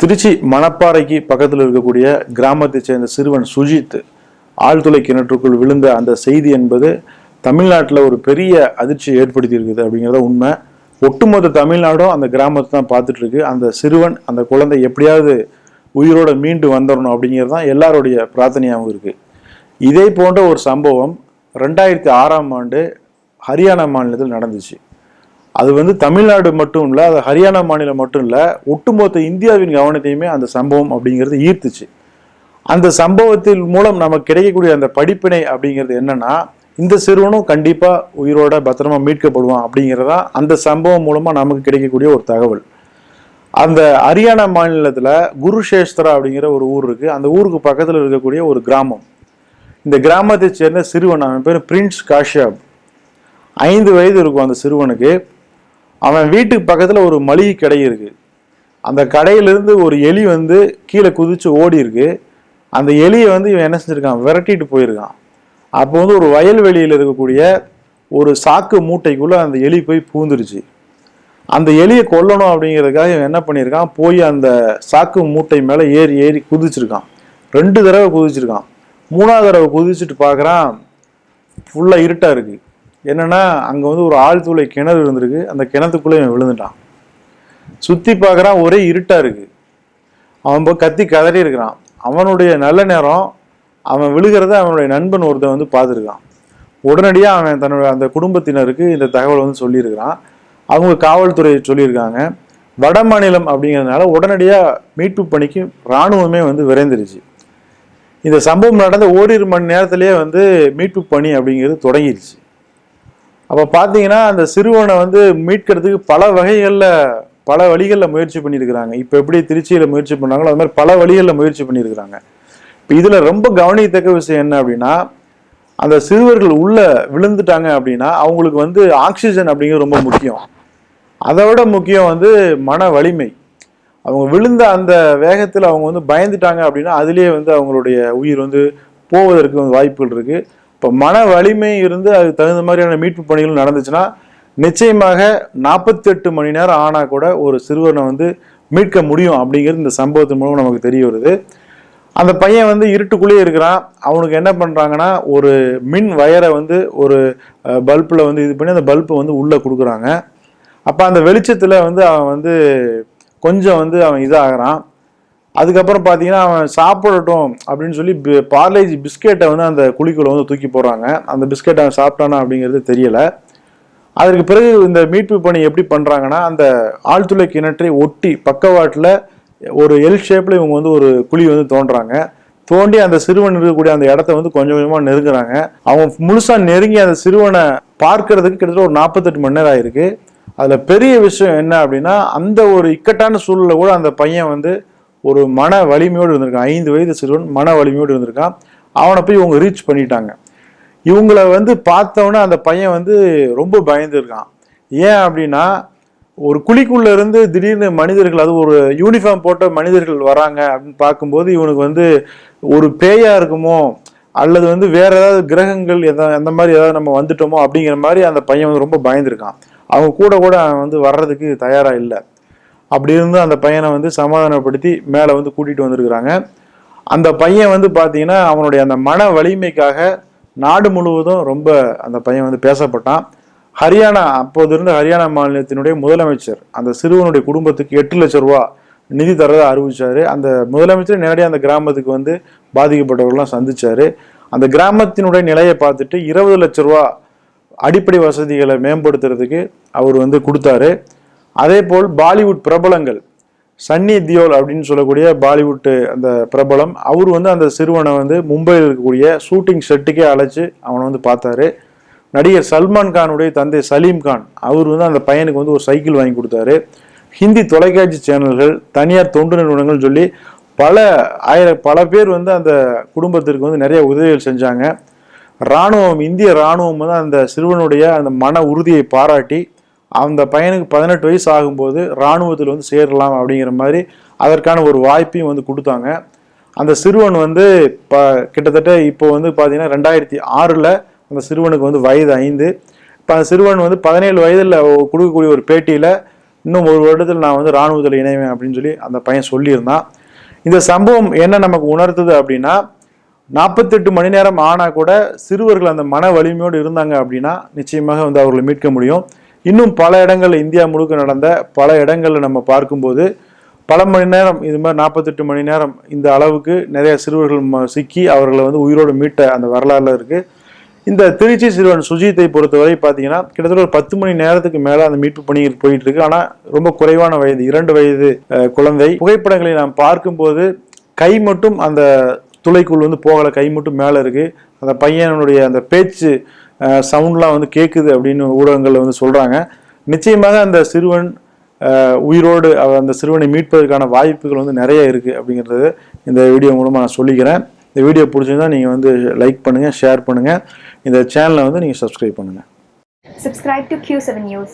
திருச்சி மணப்பாறைக்கு பக்கத்தில் இருக்கக்கூடிய கிராமத்தைச் சேர்ந்த சிறுவன் சுஜித் ஆழ்துளை கிணற்றுக்குள் விழுந்த அந்த செய்தி என்பது தமிழ்நாட்டில் ஒரு பெரிய அதிர்ச்சியை ஏற்படுத்தி இருக்குது அப்படிங்கிறத உண்மை. ஒட்டுமொத்த தமிழ்நாடும் அந்த கிராமத்தை தான் பார்த்துட்டு இருக்கு. அந்த சிறுவன் அந்த குழந்தை எப்படியாவது உயிரோட மீண்டு வந்துடணும் அப்படிங்கிறது தான் எல்லாருடைய பிரார்த்தனையாகவும் இருக்குது இதே போன்ற ஒரு சம்பவம் ரெண்டாயிரத்தி ஆறாம் ஆண்டு ஹரியானா மாநிலத்தில் நடந்துச்சு. அது வந்து தமிழ்நாடு மட்டும் இல்லை அது ஹரியானா மாநிலம் மட்டும் இல்லை ஒட்டுமொத்த இந்தியாவின் கவனத்தையுமே அந்த சம்பவம் அப்படிங்கிறது ஈர்த்துச்சு. அந்த சம்பவத்தின் மூலம் நமக்கு கிடைக்கக்கூடிய அந்த படிப்பினை அப்படிங்கிறது என்னன்னா இந்த சிறுவனும் கண்டிப்பாக உயிரோட பத்திரமா மீட்கப்படுவான் அப்படிங்கிறதா அந்த சம்பவம் மூலமாக நமக்கு கிடைக்கக்கூடிய ஒரு தகவல். அந்த ஹரியானா மாநிலத்தில் குருஷேஸ்தரா அப்படிங்கிற ஒரு ஊர் இருக்கு. அந்த ஊருக்கு பக்கத்தில் இருக்கக்கூடிய ஒரு கிராமம். இந்த கிராமத்தை சேர்ந்த சிறுவன் அவன் பேர் பிரின்ஸ் காஷ்யாப். ஐந்து வயது இருக்கும் அந்த சிறுவனுக்கு. அவன் வீட்டுக்கு பக்கத்தில் ஒரு மளிகை கடை இருக்குது அந்த கடையிலேருந்து ஒரு எலி வந்து கீழே குதித்து ஓடி இருக்கு. அந்த எலியை வந்து இவன் என்ன செஞ்சுருக்கான்? விரட்டிட்டு போயிருக்கான். அப்போ வந்து ஒரு வயல்வெளியில் இருக்கக்கூடிய ஒரு சாக்கு மூட்டைக்குள்ளே அந்த எலி போய் பூந்துருச்சு. அந்த எலியை கொல்லணும் அப்படிங்கிறதுக்காக இவன் என்ன பண்ணியிருக்கான்? போய் அந்த சாக்கு மூட்டை மேலே ஏறி ஏறி குதிச்சிருக்கான். ரெண்டு தடவை குதிச்சிருக்கான். மூணாவது தடவை குதிச்சுட்டு பார்க்குறான் ஃபுல்லாக இருட்டாக இருக்குது என்னென்னா அங்கே வந்து ஒரு ஆழ்துளை கிணறு இருந்திருக்கு அந்த கிணத்துக்குள்ளே இவன் விழுந்துட்டான். சுற்றி பார்க்குறான் ஒரே இருட்டாக இருக்குது அவன் போய் கத்தி கதறி இருக்கிறான். அவனுடைய நல்ல நேரம் அவன் விழுகிறத அவனுடைய நண்பன் ஒருத்தன் வந்து பார்த்துருக்கான். உடனடியாக அவன் தன்னோட அந்த குடும்பத்தினருக்கு இந்த தகவல் வந்து சொல்லியிருக்கிறான். அவங்க காவல்துறை சொல்லியிருக்காங்க. வட மாநிலம் அப்படிங்கிறதுனால உடனடியாக மீட்பு பணிக்கு இராணுவமே வந்து விரைந்துருச்சு. இந்த சம்பவம் நடந்த ஓரிரு மணி நேரத்திலேயே வந்து மீட்பு பணி அப்படிங்கிறது தொடங்கிருச்சு. அப்போ பார்த்தீங்கன்னா அந்த சிறுவனை வந்து மீட்கிறதுக்கு பல வகைகளில் பல வழிகளில் முயற்சி பண்ணியிருக்கிறாங்க. இப்போ எப்படி திருச்சியில் முயற்சி பண்ணாங்களோ அது மாதிரி பல வழிகளில் முயற்சி பண்ணியிருக்கிறாங்க. இப்போ இதில் ரொம்ப கவனிக்கத்தக்க விஷயம் என்ன அப்படின்னா அந்த சிறுவர்கள் உள்ளே விழுந்துட்டாங்க அப்படின்னா அவங்களுக்கு வந்து ஆக்சிஜன் அப்படிங்கிறது ரொம்ப முக்கியம். அதை விட முக்கியம் வந்து மன வலிமை. அவங்க விழுந்த அந்த வேகத்தில் அவங்க வந்து பயந்துட்டாங்க அப்படின்னா அதுலேயே வந்து அவங்களுடைய உயிர் வந்து போவதற்கு வந்து வாய்ப்புகள் இருக்குது இப்போ மன வலிமை இருந்து அதுக்கு தகுந்த மாதிரியான மீட்பு பணிகள் நடந்துச்சுன்னா நிச்சயமாக நாற்பத்தெட்டு மணி நேரம் ஆனால் கூட ஒரு சிறுவனை வந்து மீட்க முடியும் அப்படிங்கிறது இந்த சம்பவத்தின் மூலம் நமக்கு தெரிய வருது. அந்த பையன் வந்து இருட்டுக்குள்ளேயே இருக்கிறான். அவனுக்கு என்ன பண்ணுறாங்கன்னா ஒரு மின் வயரை வந்து ஒரு பல்பில் வந்து இது பண்ணி அந்த பல்பை வந்து உள்ளே கொடுக்குறாங்க. அப்போ அந்த வெளிச்சத்தில் வந்து அவன் வந்து கொஞ்சம் வந்து அவன் இதாகிறான். அதுக்கப்புறம் பார்த்தீங்கன்னா அவன் சாப்பிடட்டும் அப்படின்னு சொல்லி பார்லேஜி பிஸ்கெட்டை வந்து அந்த குழிக்குள்ள வந்து தூக்கி போடுறாங்க. அந்த பிஸ்கெட் அவன் சாப்பிட்டானா அப்படிங்கிறது தெரியலை. அதற்கு பிறகு இந்த மீட்பு பணி எப்படி பண்ணுறாங்கன்னா அந்த ஆழ்துளை கிணற்றை ஒட்டி பக்கவாட்டில் ஒரு எல் ஷேப்பில் இவங்க வந்து ஒரு குழி வந்து தோன்றாங்க. தோண்டி அந்த சிறுவன் இருக்கக்கூடிய அந்த இடத்த வந்து கொஞ்சம் கொஞ்சமாக நெருங்குறாங்க. அவன் முழுசாக நெருங்கி அந்த சிறுவனை பார்க்கறதுக்கு கிட்டத்தட்ட ஒரு நாற்பத்தெட்டு மணி நேரம் ஆயிருக்கு. அதில் பெரிய விஷயம் என்ன அப்படின்னா அந்த ஒரு இக்கட்டான சூழலில் கூட அந்த பையன் வந்து ஒரு மன வலிமையோடு இருந்திருக்கான். ஐந்து வயது சிறுவன் மன வலிமையோடு இருந்திருக்கான். அவனை போய் இவங்க ரீச் பண்ணிட்டாங்க. இவங்கள வந்து பார்த்தவொன்னே அந்த பையன் வந்து ரொம்ப பயந்துருக்கான் ஏன் அப்படின்னா ஒரு குழிக்குள்ள இருந்து திடீர்னு மனிதர்கள் அது ஒரு யூனிஃபார்ம் போட்ட மனிதர்கள் வராங்க அப்படின்னு பார்க்கும்போது இவனுக்கு வந்து ஒரு பேயா இருக்குமோ அல்லது வந்து வேற ஏதாவது கிரகங்கள் எதா அந்த மாதிரி ஏதாவது நம்ம வந்துட்டோமோ அப்படிங்கிற மாதிரி அந்த பையன் வந்து ரொம்ப பயந்துருக்கான் அவங்க கூட கூட அவன் வந்து வர்றதுக்கு தயாராக இல்லை. அப்படி இருந்து அந்த பையனை வந்து சமாதானப்படுத்தி மேலே வந்து கூட்டிட்டு வந்திருக்கிறாங்க. அந்த பையன் வந்து பார்த்தீங்கன்னா அவனுடைய அந்த மன வலிமைக்காக நாடு முழுவதும் ரொம்ப அந்த பையன் வந்து பேசப்பட்டான். ஹரியானா அப்போது இருந்த ஹரியானா மாநிலத்தினுடைய முதலமைச்சர் அந்த சிறுவனுடைய குடும்பத்துக்கு எட்டு லட்ச ரூபா நிதி தரதை அறிவிச்சார். அந்த முதலமைச்சர் நேரடியாக அந்த கிராமத்துக்கு வந்து பாதிக்கப்பட்டவர்கள்லாம் சந்திச்சார். அந்த கிராமத்தினுடைய நிலையை பார்த்துட்டு இருபது லட்ச ரூபா அடிப்படை வசதிகளை மேம்படுத்துறதுக்கு அவர் வந்து கொடுத்தாரு. அதே போல் பாலிவுட் பிரபலங்கள் சன்னி தியோல் அப்படின்னு சொல்லக்கூடிய பாலிவுட் அந்த பிரபலம் அவர் வந்து அந்த சிறுவனை வந்து மும்பையில் இருக்கக்கூடிய ஷூட்டிங் செட்டுக்கே அழைச்சி அவனை வந்து பார்த்தாரு. நடிகர் சல்மான் கானுடைய தந்தை சலீம் கான் அவர் வந்து அந்த பையனுக்கு வந்து ஒரு சைக்கிள் வாங்கி கொடுத்தாரு. ஹிந்தி தொலைக்காட்சி சேனல்கள் தனியார் தொண்டு நிறுவனங்கள் சொல்லி பல ஆயிர பல பேர் வந்து அந்த குடும்பத்திற்கு வந்து நிறைய உதவிகள் செஞ்சாங்க. இராணுவம் இந்திய இராணுவம் வந்து அந்த சிறுவனுடைய அந்த மன உறுதியை பாராட்டி அந்த பையனுக்கு பதினெட்டு வயசு ஆகும்போது இராணுவத்தில் வந்து சேரலாம் அப்படிங்கிற மாதிரி அதற்கான ஒரு வாய்ப்பையும் வந்து கொடுத்தாங்க. அந்த சிறுவன் வந்து இப்போ கிட்டத்தட்ட இப்போ வந்து பார்த்தீங்கன்னா ரெண்டாயிரத்தி ஆறில் அந்த சிறுவனுக்கு வந்து வயது ஐந்து. இப்போ அந்த சிறுவன் வந்து பதினேழு வயதில் கொடுக்கக்கூடிய ஒரு பேட்டியில் இன்னும் ஒரு வருடத்தில் நான் வந்து இராணுவத்தில் இணைவேன் அப்படின்னு சொல்லி அந்த பையன் சொல்லியிருந்தான். இந்த சம்பவம் என்ன நமக்கு உணர்த்துது அப்படின்னா நாற்பத்தெட்டு மணி நேரம் ஆனால் கூட சிறுவர்கள் அந்த மன வலிமையோடு இருந்தாங்க அப்படின்னா நிச்சயமாக வந்து அவர்களை மீட்க முடியும். இன்னும் பல இடங்கள்ல இந்தியா முழுக்க நடந்த பல இடங்களில் நம்ம பார்க்கும்போது பல மணி நேரம் இது மாதிரி நாற்பத்தெட்டு மணி நேரம் இந்த அளவுக்கு நிறைய சிறுவர்கள் ம- சிக்கி அவர்களை வந்து உயிரோடு மீட்ட அந்த வரலாறுல இருக்கு. இந்த திருச்சி சிறுவன் சுஜித்தை பொறுத்தவரை பார்த்தீங்கன்னா கிட்டத்தட்ட ஒரு பத்து மணி நேரத்துக்கு மேலே அந்த மீட்பு பணி போயிட்டு இருக்கு. ஆனால் ரொம்ப குறைவான வயது இரண்டு வயது குழந்தை. புகைப்படங்களை நாம் பார்க்கும்போது கை மட்டும் அந்த துளைக்குள் வந்து போகலை கை மட்டும் மேலே இருக்குது அந்த பையனுடைய அந்த பேச்சு சவுண்ட்லாம் வந்து கேட்குது அப்படின்னு ஊடகங்கள் வந்து சொல்கிறாங்க நிச்சயமாக அந்த சிறுவன் உயிரோடு அவ- அந்த சிறுவனை மீட்பதற்கான வாய்ப்புகள் வந்து நிறைய இருக்குது அப்படிங்கிறது இந்த வீடியோ மூலமாக நான் சொல்லிக்கிறேன். இந்த வீடியோ பிடிச்சிருந்தா நீங்கள் வந்து லைக் பண்ணுங்கள் ஷேர் பண்ணுங்கள் இந்த சேனலை வந்து நீங்கள் சப்ஸ்கிரைப் பண்ணுங்கள் Subscribe to Q7 News.